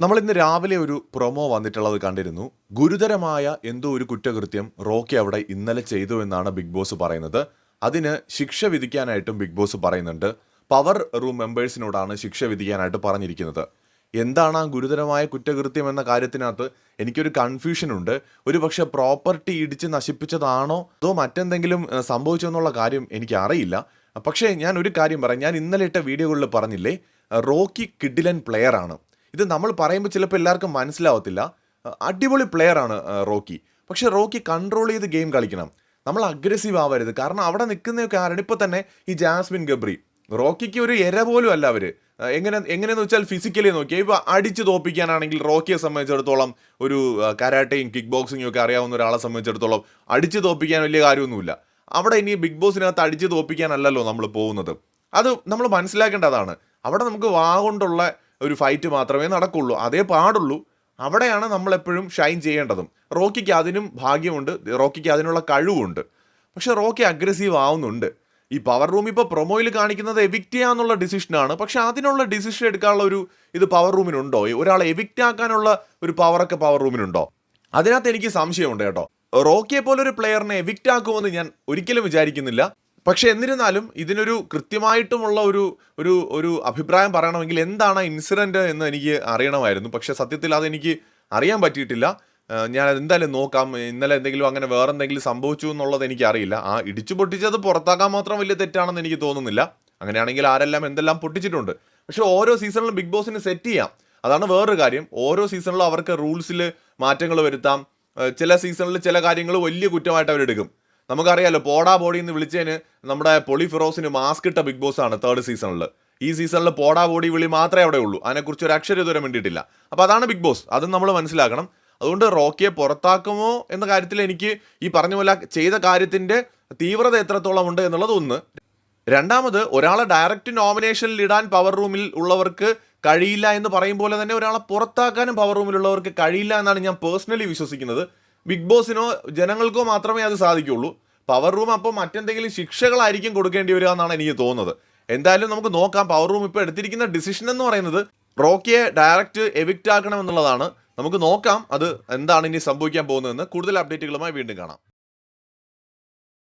നമ്മൾ ഇന്ന് രാവിലെ ഒരു പ്രൊമോ വന്നിട്ടുള്ളത് കണ്ടിരുന്നു. ഗുരുതരമായ എന്തോ ഒരു കുറ്റകൃത്യം റോക്കി അവിടെ ഇന്നലെ ചെയ്തു എന്നാണ് ബിഗ് ബോസ് പറയുന്നത്. അതിന് ശിക്ഷ വിധിക്കാനായിട്ടും ബിഗ് ബോസ് പറയുന്നുണ്ട്. പവർ റൂം മെമ്പേഴ്സിനോടാണ് ശിക്ഷ വിധിക്കാനായിട്ട് പറഞ്ഞിരിക്കുന്നത്. എന്താണ് ആ ഗുരുതരമായ കുറ്റകൃത്യം എന്ന കാര്യത്തിനകത്ത് എനിക്കൊരു കൺഫ്യൂഷൻ ഉണ്ട്. ഒരു പക്ഷേ പ്രോപ്പർട്ടി ഇടിച്ച് നശിപ്പിച്ചതാണോ? അതോ മറ്റെന്തെങ്കിലും ഏഹ്, സംഭവിച്ചോ എന്നുള്ള കാര്യം എനിക്കറിയില്ല. പക്ഷേ ഞാൻ ഒരു കാര്യം പറയാം. ഞാൻ ഇന്നലെ ഇട്ട വീഡിയോകളിൽ പറഞ്ഞില്ലേ റോക്കി കിഡിലൻ പ്ലെയർ ആണ് ഇത് നമ്മൾ പറയുമ്പോൾ ചിലപ്പോൾ എല്ലാവർക്കും മനസ്സിലാവത്തില്ല. അടിപൊളി പ്ലെയർ ആണ് റോക്കി. പക്ഷേ റോക്കി കൺട്രോൾ ചെയ്ത് ഗെയിം കളിക്കണം. നമ്മൾ അഗ്രസീവ് ആവരുത്. കാരണം അവിടെ നിൽക്കുന്നതൊക്കെ ആരാണ്? ഇപ്പോൾ തന്നെ ഈ ജാസ്മിൻ ഗബ്രി. റോക്കിക്ക് ഒരു എര പോലും അല്ല അവർ എങ്ങനെ എങ്ങനെയെന്ന് വെച്ചാൽ ഫിസിക്കലി നോക്കിയാൽ ഇപ്പോൾ അടിച്ച് തോപ്പിക്കാനാണെങ്കിൽ റോക്കിയെ സംബന്ധിച്ചിടത്തോളം ഒരു കരാട്ടയും കിക്ക് ബോക്സിങ്ങും ഒക്കെ അറിയാവുന്ന ഒരാളെ സംബന്ധിച്ചിടത്തോളം അടിച്ച് തോപ്പിക്കാൻ വലിയ കാര്യമൊന്നുമില്ല. അവിടെ ഇനി ബിഗ് ബോസിനകത്ത് അടിച്ച് തോപ്പിക്കാനല്ലല്ലോ നമ്മൾ പോകുന്നത്. അത് നമ്മൾ മനസ്സിലാക്കേണ്ടതാണ്. അവിടെ നമുക്ക് വാ കൊണ്ടുള്ള ഒരു ഫൈറ്റ് മാത്രമേ നടക്കുള്ളൂ. അതേ പാടുള്ളൂ. അവിടെയാണ് നമ്മളെപ്പോഴും ഷൈൻ ചെയ്യേണ്ടതും. റോക്കിക്ക് അതിനും ഭാഗ്യമുണ്ട്. റോക്കിക്ക് അതിനുള്ള കഴിവുണ്ട്. പക്ഷെ റോക്കി അഗ്രസീവ് ആവുന്നുണ്ട്. ഈ പവർ റൂം ഇപ്പോൾ പ്രൊമോയിൽ കാണിക്കുന്നത് എവിക്റ്റ് ചെയ്യാന്നുള്ള ഡിസിഷനാണ് പക്ഷെ അതിനുള്ള ഡിസിഷൻ എടുക്കാനുള്ള ഒരു ഇത് പവർ റൂമിനുണ്ടോ ഒരാളെ എവിക്റ്റ് ആക്കാനുള്ള ഒരു പവറൊക്കെ പവർ റൂമിനുണ്ടോ അതിനകത്ത് എനിക്ക് സംശയമുണ്ട് കേട്ടോ. റോക്കിയെ പോലൊരു പ്ലെയറിനെ എവിക്റ്റ് ആക്കുമെന്ന് ഞാൻ ഒരിക്കലും വിചാരിക്കുന്നില്ല. പക്ഷെ എന്നിരുന്നാലും ഇതിനൊരു കൃത്യമായിട്ടുമുള്ള ഒരു ഒരു ഒരു അഭിപ്രായം പറയണമെങ്കിൽ എന്താണ് ഇൻസിഡന്റ് എന്ന് എനിക്ക് അറിയണമായിരുന്നു. പക്ഷേ സത്യത്തിൽ അതെനിക്ക് അറിയാൻ പറ്റിയിട്ടില്ല. ഞാൻ എന്തായാലും നോക്കാം. ഇന്നലെ എന്തെങ്കിലും അങ്ങനെ വേറെ എന്തെങ്കിലും സംഭവിച്ചു എന്നുള്ളത് എനിക്ക് അറിയില്ല ആ ഇടിച്ചു പൊട്ടിച്ചത് പുറത്താക്കാൻ മാത്രം വലിയ തെറ്റാണെന്ന് എനിക്ക് തോന്നുന്നില്ല. അങ്ങനെയാണെങ്കിൽ ആരെല്ലാം എന്തെല്ലാം പൊട്ടിച്ചിട്ടുണ്ട്. പക്ഷേ ഓരോ സീസണിലും ബിഗ് ബോസിന് സെറ്റ് ചെയ്യാം. അതാണ് വേറൊരു കാര്യം. ഓരോ സീസണിലും അവർക്ക് റൂൾസിൽ മാറ്റങ്ങൾ വരുത്താം. ചില സീസണിൽ ചില കാര്യങ്ങൾ വലിയ കുറ്റമായിട്ട് അവരെടുക്കും. നമുക്കറിയാലോ പോടാ ബോഡി എന്ന് വിളിച്ചതിന് നമ്മുടെ പൊളി ഫിറോസിന് മാസ്ക് ഇട്ട ബിഗ് ബോസ് ആണ് തേർഡ് സീസണിൽ ഈ സീസണിൽ പോടാ ബോഡി വിളി മാത്രമേ അവിടെ ഉള്ളൂ. അതിനെക്കുറിച്ച് ഒരു അക്ഷര ഇതുവരെ വേണ്ടിയിട്ടില്ല അപ്പോൾ അതാണ് ബിഗ് ബോസ് അതും നമ്മൾ മനസ്സിലാക്കണം. അതുകൊണ്ട് റോക്കിയെ പുറത്താക്കുമോ എന്ന കാര്യത്തിൽ എനിക്ക് ഈ പറഞ്ഞ പോലെ ചെയ്ത കാര്യത്തിന്റെ തീവ്രത എത്രത്തോളം ഉണ്ട് എന്നുള്ളത് ഒന്ന്. രണ്ടാമത് ഒരാളെ ഡയറക്റ്റ് നോമിനേഷനിൽ ഇടാൻ പവർ റൂമിൽ ഉള്ളവർക്ക് കഴിയില്ല എന്ന് പറയും പോലെ തന്നെ ഒരാളെ പുറത്താക്കാനും പവർ റൂമിലുള്ളവർക്ക് കഴിയില്ല എന്നാണ് ഞാൻ പേഴ്സണലി വിശ്വസിക്കുന്നത്. ബിഗ് ബോസിനോ ജനങ്ങൾക്കോ മാത്രമേ അത് സാധിക്കുള്ളൂ. പവർ റൂം അപ്പോൾ മറ്റെന്തെങ്കിലും ശിക്ഷകളായിരിക്കും കൊടുക്കേണ്ടി വരിക എന്നാണ് എനിക്ക് തോന്നുന്നത്. എന്തായാലും നമുക്ക് നോക്കാം. പവർ റൂം ഇപ്പോൾ എടുത്തിരിക്കുന്ന ഡിസിഷൻ എന്ന് പറയുന്നത് റോക്കിയെ ഡയറക്റ്റ് എവിക്റ്റ് ആക്കണം എന്നുള്ളതാണ്. നമുക്ക് നോക്കാം അത് എന്താണ് ഇനി സംഭവിക്കാൻ പോകുന്നതെന്ന്. കൂടുതൽ അപ്ഡേറ്റുകളുമായി വീണ്ടും കാണാം.